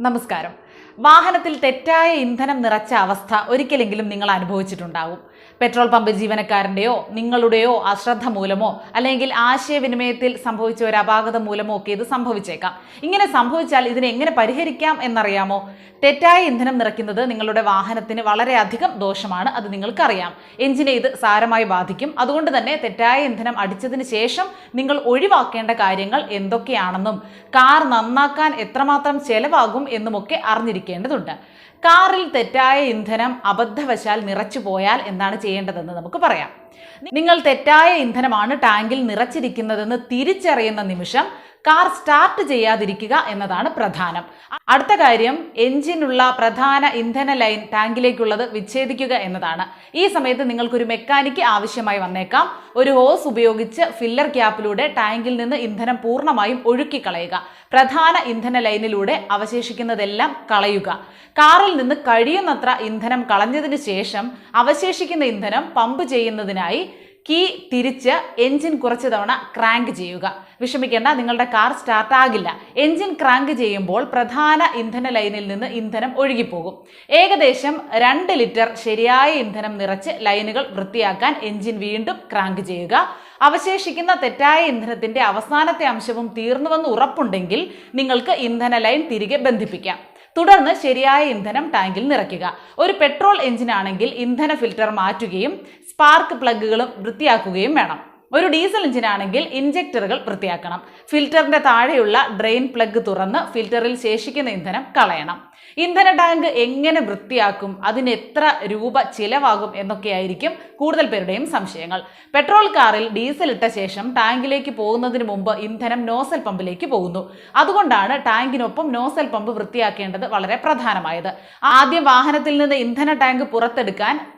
നമസ്കാരം. വാഹനത്തിൽ തെറ്റായ ഇന്ധനം നിറച്ച അവസ്ഥ ഒരിക്കലെങ്കിലും നിങ്ങൾ അനുഭവിച്ചിട്ടുണ്ടാവും. പെട്രോൾ പമ്പ് ജീവനക്കാരന്റെയോ നിങ്ങളുടെയോ അശ്രദ്ധ മൂലമോ അല്ലെങ്കിൽ ആശയവിനിമയത്തിൽ സംഭവിച്ച ഒരു അപാകത മൂലമോ ഒക്കെ ഇത് സംഭവിച്ചേക്കാം. ഇങ്ങനെ സംഭവിച്ചാൽ ഇതിനെ എങ്ങനെ പരിഹരിക്കാം എന്നറിയാമോ? തെറ്റായ ഇന്ധനം നിറയ്ക്കുന്നത് നിങ്ങളുടെ വാഹനത്തിന് വളരെയധികം ദോഷമാണ് അത് നിങ്ങൾക്കറിയാം. എഞ്ചിനെ ഇത് സാരമായി ബാധിക്കും. അതുകൊണ്ട് തന്നെ തെറ്റായ ഇന്ധനം അടിച്ചതിന് ശേഷം നിങ്ങൾ ഒഴിവാക്കേണ്ട കാര്യങ്ങൾ എന്തൊക്കെയാണെന്നും കാർ നന്നാക്കാൻ എത്രമാത്രം ചെലവാകും എന്നുമൊക്കെ അറിഞ്ഞിരിക്കേണ്ടതുണ്ട് കാറിൽ തെറ്റായ ഇന്ധനം അബദ്ധവശാൽ നിറച്ചു പോയാൽ എന്താണ് ചെയ്യേണ്ടതെന്ന് നമുക്ക് പറയാം. നിങ്ങൾ തെറ്റായ ഇന്ധനമാണ് ടാങ്കിൽ നിറച്ചിരിക്കുന്നതെന്ന് തിരിച്ചറിയുന്ന നിമിഷം കാർ സ്റ്റാർട്ട് ചെയ്യാതിരിക്കുക എന്നതാണ് പ്രധാനം. അടുത്ത കാര്യം എഞ്ചിനുള്ള പ്രധാന ഇന്ധന ലൈൻ ടാങ്കിലേക്കുള്ളത് വിച്ഛേദിക്കുക എന്നതാണ്. ഈ സമയത്ത് നിങ്ങൾക്കൊരു മെക്കാനിക്ക് ആവശ്യമായി വന്നേക്കാം. ഒരു ഹോസ് ഉപയോഗിച്ച് ഫില്ലർ ക്യാപ്പിലൂടെ ടാങ്കിൽ നിന്ന് ഇന്ധനം പൂർണമായും ഒഴുക്കിക്കളയുക. പ്രധാന ഇന്ധന ലൈനിലൂടെ അവശേഷിക്കുന്നതെല്ലാം കളയുക. കാറിൽ നിന്ന് കഴിയുന്നത്ര ഇന്ധനം കളഞ്ഞതിന് ശേഷം അവശേഷിക്കുന്ന ഇന്ധനം പമ്പ് ചെയ്യുന്നതിനായി കീ തിരിച്ച് എഞ്ചിൻ കുറച്ച് തവണ ക്രാങ്ക് ചെയ്യുക. വിഷമിക്കേണ്ട നിങ്ങളുടെ കാർ സ്റ്റാർട്ട് ആകില്ല. എഞ്ചിൻ ക്രാങ്ക് ചെയ്യുമ്പോൾ പ്രധാന ഇന്ധന ലൈനിൽ നിന്ന് ഇന്ധനം ഒഴുകിപ്പോകും. ഏകദേശം രണ്ട് ലിറ്റർ ശരിയായ ഇന്ധനം നിറച്ച് ലൈനുകൾ വൃത്തിയാക്കാൻ എഞ്ചിൻ വീണ്ടും ക്രാങ്ക് ചെയ്യുക. അവശേഷിക്കുന്ന തെറ്റായ ഇന്ധനത്തിന്റെ അവസാനത്തെ അംശവും തീർന്നുവെന്ന് ഉറപ്പുണ്ടെങ്കിൽ നിങ്ങൾക്ക് ഇന്ധന ലൈൻ തിരികെ ബന്ധിപ്പിക്കാം. തുടർന്ന് ശരിയായ ഇന്ധനം ടാങ്കിൽ നിറയ്ക്കുക. ഒരു പെട്രോൾ എഞ്ചിനാണെങ്കിൽ ഇന്ധന ഫിൽറ്റർ മാറ്റുകയും സ്പാർക്ക് പ്ലഗുകളും വൃത്തിയാക്കുകയും വേണം. ഒരു ഡീസൽ എഞ്ചിൻ ആണെങ്കിൽ ഇഞ്ചക്ടറുകൾ വൃത്തിയാക്കണം. ഫിൽറ്ററിന്റെ താഴെയുള്ള ഡ്രെയിൻ പ്ലഗ് തുറന്ന് ഫിൽറ്ററിൽ ശേഷിക്കുന്ന ഇന്ധനം കളയണം. ഇന്ധന ടാങ്ക് എങ്ങനെ വൃത്തിയാക്കും? അതിന് എത്ര രൂപ ചിലവാകും? എന്നൊക്കെയായിരിക്കും കൂടുതൽ പേരുടെയും സംശയങ്ങൾ. പെട്രോൾ കാറിൽ ഡീസൽ ഇട്ട ശേഷം ടാങ്കിലേക്ക് പോകുന്നതിന് മുമ്പ് ഇന്ധനം നോസൽ പമ്പിലേക്ക് പോകുന്നു. അതുകൊണ്ടാണ് ടാങ്കിനൊപ്പം നോസൽ പമ്പ് വൃത്തിയാക്കേണ്ടത് വളരെ പ്രധാനമായത്. ആദ്യം വാഹനത്തിൽ നിന്ന് ഇന്ധന ടാങ്ക് പുറത്തെടുക്കാൻ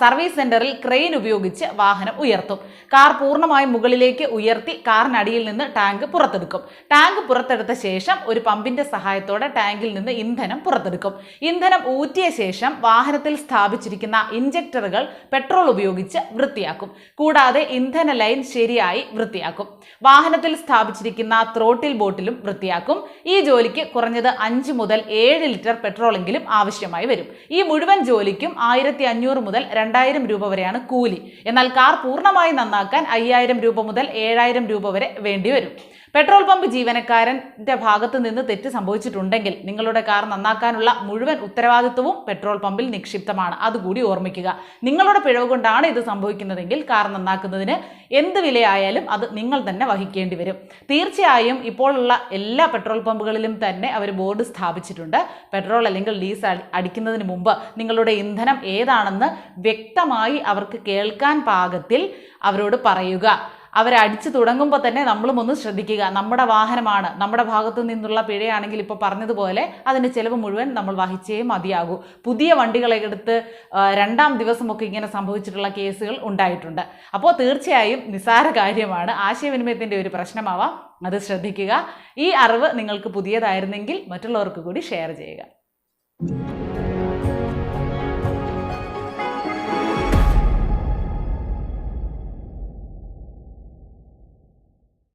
സർവീസ് സെന്ററിൽ ക്രെയിൻ ഉപയോഗിച്ച് വാഹനം ഉയർത്തും. കാർ പൂർണമായും മുകളിലേക്ക് ഉയർത്തി കാറിനടിയിൽ നിന്ന് ടാങ്ക് പുറത്തെടുക്കും. ടാങ്ക് പുറത്തെടുത്ത ശേഷം ഒരു പമ്പിന്റെ സഹായത്തോടെ ടാങ്കിൽ നിന്ന് ഇന്ധനം പുറത്തെടുക്കും. ഇന്ധനം ഊറ്റിയ ശേഷം വാഹനത്തിൽ സ്ഥാപിച്ചിരിക്കുന്ന ഇഞ്ചക്ടറുകൾ പെട്രോൾ ഉപയോഗിച്ച് വൃത്തിയാക്കും. കൂടാതെ ഇന്ധന ലൈൻ ശരിയായി വൃത്തിയാക്കും. വാഹനത്തിൽ സ്ഥാപിച്ചിരിക്കുന്ന ത്രോട്ടിൽ ബോട്ടിലും വൃത്തിയാക്കും. ഈ ജോലിക്ക് കുറഞ്ഞത് അഞ്ച് മുതൽ ഏഴ് ലിറ്റർ പെട്രോളെങ്കിലും ആവശ്യമായി വരും. ഈ മുഴുവൻ ജോലിക്കും ആയിരത്തി അഞ്ഞൂറ് മുതൽ രണ്ടായിരം രൂപ വരെയാണ് കൂലി. എന്നാൽ കാർ പൂർണമായി നന്നാക്കാൻ അയ്യായിരം രൂപ മുതൽ ഏഴായിരം രൂപ വരെ വേണ്ടിവരും പെട്രോൾ പമ്പ് ജീവനക്കാരന്റെ ഭാഗത്ത് നിന്ന് തെറ്റ് സംഭവിച്ചിട്ടുണ്ടെങ്കിൽ നിങ്ങളുടെ കാർ നന്നാക്കാനുള്ള മുഴുവൻ ഉത്തരവാദിത്വവും പെട്രോൾ പമ്പിൽ നിക്ഷിപ്തമാണ്. അതുകൂടി ഓർമ്മിക്കുക. നിങ്ങളുടെ പിഴവ് കൊണ്ടാണ് ഇത് സംഭവിക്കുന്നതെങ്കിൽ കാർ നന്നാക്കുന്നതിന് എന്ത് വിലയായാലും അത് നിങ്ങൾ തന്നെ വഹിക്കേണ്ടി വരും. തീർച്ചയായും ഇപ്പോഴുള്ള എല്ലാ പെട്രോൾ പമ്പുകളിലും തന്നെ അവർ ബോർഡ് സ്ഥാപിച്ചിട്ടുണ്ട്. പെട്രോൾ അല്ലെങ്കിൽ ഡീസൽ അടിക്കുന്നതിന് മുമ്പ് നിങ്ങളുടെ ഇന്ധനം ഏതാണെന്ന് വ്യക്തമായി അവർക്ക് കേൾക്കാൻ പാകത്തിൽ അവരോട് പറയുക. അവരടിച്ചു തുടങ്ങുമ്പോൾ തന്നെ നമ്മളും ഒന്ന് ശ്രദ്ധിക്കുക. നമ്മുടെ വാഹനമാണ്. നമ്മുടെ ഭാഗത്തു നിന്നുള്ള പിഴയാണെങ്കിൽ ഇപ്പോൾ പറഞ്ഞതുപോലെ അതിന്റെ ചിലവ് മുഴുവൻ നമ്മൾ വഹിച്ചേ മതിയാകൂ. പുതിയ വണ്ടികളെ എടുത്ത് രണ്ടാം ദിവസമൊക്കെ ഇങ്ങനെ സംഭവിച്ചിട്ടുള്ള കേസുകൾ ഉണ്ടായിട്ടുണ്ട്. അപ്പോൾ തീർച്ചയായും നിസ്സാര കാര്യമാണ്. ആശയവിനിമയത്തിന്റെ ഒരു പ്രശ്നമാവാം. അത് ശ്രദ്ധിക്കുക. ഈ അറിവ് നിങ്ങൾക്ക് പുതിയതായിരുന്നെങ്കിൽ മറ്റുള്ളവർക്ക് കൂടി ഷെയർ ചെയ്യുക.